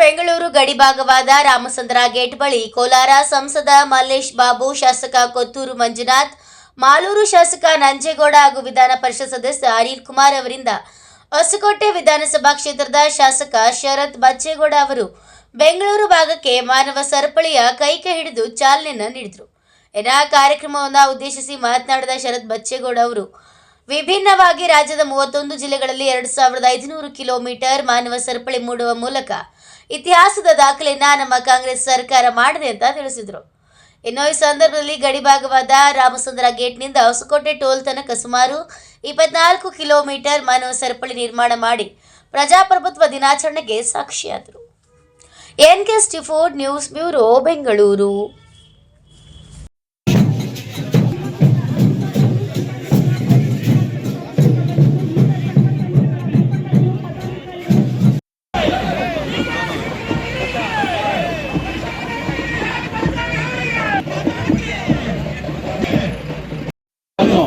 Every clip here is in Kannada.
ಬೆಂಗಳೂರು ಗಡಿಭಾಗವಾದ ರಾಮಸಂದ್ರ ಗೇಟ್ ಬಳಿ ಕೋಲಾರ ಸಂಸದ ಮಲ್ಲೇಶ್ ಬಾಬು, ಶಾಸಕ ಕೊತ್ತೂರು ಮಂಜುನಾಥ್, ಮಾಲೂರು ಶಾಸಕ ನಂಜೇಗೌಡ ಹಾಗೂ ವಿಧಾನ ಪರಿಷತ್ ಸದಸ್ಯ ಅನಿಲ್ ಕುಮಾರ್ ಅವರಿಂದ ಹೊಸಕೋಟೆ ವಿಧಾನಸಭಾ ಕ್ಷೇತ್ರದ ಶಾಸಕ ಶರತ್ ಬಚ್ಚೇಗೌಡ ಅವರು ಬೆಂಗಳೂರು ಭಾಗಕ್ಕೆ ಮಾನವ ಸರಪಳಿಯ ಕೈಕೆ ಹಿಡಿದು ಚಾಲನೆಯನ್ನು ನೀಡಿದರು. ಇನ್ನು ಆ ಕಾರ್ಯಕ್ರಮವನ್ನು ಉದ್ದೇಶಿಸಿ ಮಾತನಾಡಿದ ಶರತ್ ಬಚ್ಚೇಗೌಡ ಅವರು, ವಿಭಿನ್ನವಾಗಿ ರಾಜ್ಯದ ಮೂವತ್ತೊಂದು ಜಿಲ್ಲೆಗಳಲ್ಲಿ ಎರಡು ಸಾವಿರದ ಐದುನೂರು ಕಿಲೋಮೀಟರ್ ಮಾನವ ಸರಪಳಿ ಮೂಡುವ ಮೂಲಕ ಇತಿಹಾಸದ ದಾಖಲೆಯನ್ನ ನಮ್ಮ ಕಾಂಗ್ರೆಸ್ ಸರ್ಕಾರ ಮಾಡಿದೆ ಅಂತ ತಿಳಿಸಿದರು. ಇನ್ನು ಈ ಸಂದರ್ಭದಲ್ಲಿ ಗಡಿಭಾಗವಾದ ರಾಮಚಂದ್ರ ಗೇಟ್ನಿಂದ ಹೊಸಕೋಟೆ ಟೋಲ್ ತನಕ ಸುಮಾರು ಇಪ್ಪತ್ನಾಲ್ಕು ಕಿಲೋಮೀಟರ್ ಮಾನವ ಸರಪಳಿ ನಿರ್ಮಾಣ ಮಾಡಿ ಪ್ರಜಾಪ್ರಭುತ್ವ ದಿನಾಚರಣೆಗೆ ಸಾಕ್ಷಿಯಾದರು. N K Stifford news bureau, Bengaluru.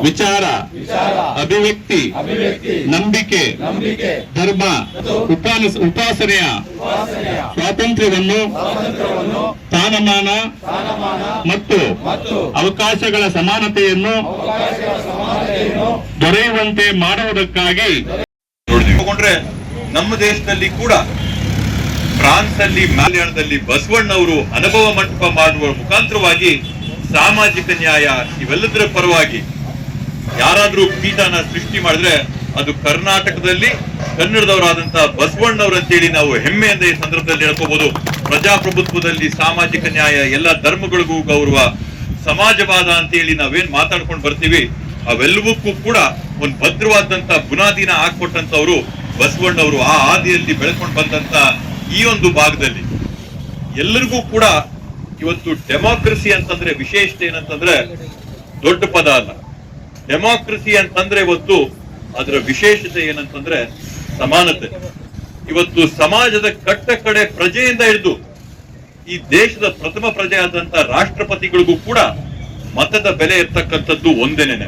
ವಿಚಾರ ಅಭಿವ್ಯಕ್ತಿ ನಂಬಿಕೆ ಧರ್ಮ ಉಪಾಸನೆಯ ಸ್ವಾತಂತ್ರ್ಯವನ್ನು ಸ್ಥಾನಮಾನ ಮತ್ತು ಅವಕಾಶಗಳ ಸಮಾನತೆಯನ್ನು ದೊರೆಯುವಂತೆ ಮಾಡುವುದಕ್ಕಾಗಿ ತಗೊಂಡ್ರೆ ನಮ್ಮ ದೇಶದಲ್ಲಿ ಕೂಡ ಫ್ರಾನ್ಸ್ ಅಲ್ಲಿ ಮಲಯಾಳದಲ್ಲಿ ಬಸವಣ್ಣವರು ಅನುಭವ ಮಂಟಪ ಮಾಡುವ ಮುಖಾಂತರವಾಗಿ ಸಾಮಾಜಿಕ ನ್ಯಾಯ ಇವೆಲ್ಲದರ ಪರವಾಗಿ ಯಾರಾದ್ರೂ ಪೀಠನ ಸೃಷ್ಟಿ ಮಾಡಿದ್ರೆ ಅದು ಕರ್ನಾಟಕದಲ್ಲಿ ಕನ್ನಡದವರಾದಂತಹ ಬಸವಣ್ಣವ್ರು ಅಂತೇಳಿ ನಾವು ಹೆಮ್ಮೆಯಿಂದ ಈ ಸಂದರ್ಭದಲ್ಲಿ ಹೇಳ್ಕೋಬಹುದು ಪ್ರಜಾಪ್ರಭುತ್ವದಲ್ಲಿ ಸಾಮಾಜಿಕ ನ್ಯಾಯ, ಎಲ್ಲ ಧರ್ಮಗಳಿಗೂ ಗೌರವ, ಸಮಾಜವಾದ ಅಂತೇಳಿ ನಾವೇನ್ ಮಾತಾಡ್ಕೊಂಡು ಬರ್ತೀವಿ, ಅವೆಲ್ಲವಕ್ಕೂ ಕೂಡ ಒಂದು ಭದ್ರವಾದಂತ ಬುನಾದಿನ ಹಾಕೊಟ್ಟಂತವ್ರು ಬಸವಣ್ಣವರು ಆ ಹಾದಿಯಲ್ಲಿ ಬೆಳ್ಕೊಂಡು ಬಂದಂತ ಈ ಒಂದು ಭಾಗದಲ್ಲಿ. ಎಲ್ಲರಿಗೂ ಕೂಡ ಇವತ್ತು ಡೆಮಾಕ್ರಸಿ ಅಂತಂದ್ರೆ ವಿಶೇಷತೆ ಏನಂತಂದ್ರೆ ದೊಡ್ಡ ಪದ ಅಲ್ಲ. ಡೆಮಾಕ್ರಸಿ ಅಂತಂದ್ರೆ ಇವತ್ತು ಅದರ ವಿಶೇಷತೆ ಏನಂತಂದ್ರೆ ಸಮಾನತೆ. ಇವತ್ತು ಸಮಾಜದ ಕಟ್ಟ ಕಡೆ ಪ್ರಜೆಯಿಂದ ಹಿಡಿದು ಈ ದೇಶದ ಪ್ರಥಮ ಪ್ರಜೆ ಆದಂತ ರಾಷ್ಟ್ರಪತಿಗಳಿಗೂ ಕೂಡ ಮತದ ಬೆಲೆ ಇರ್ತಕ್ಕಂಥದ್ದು ಒಂದೇನೇನೆ.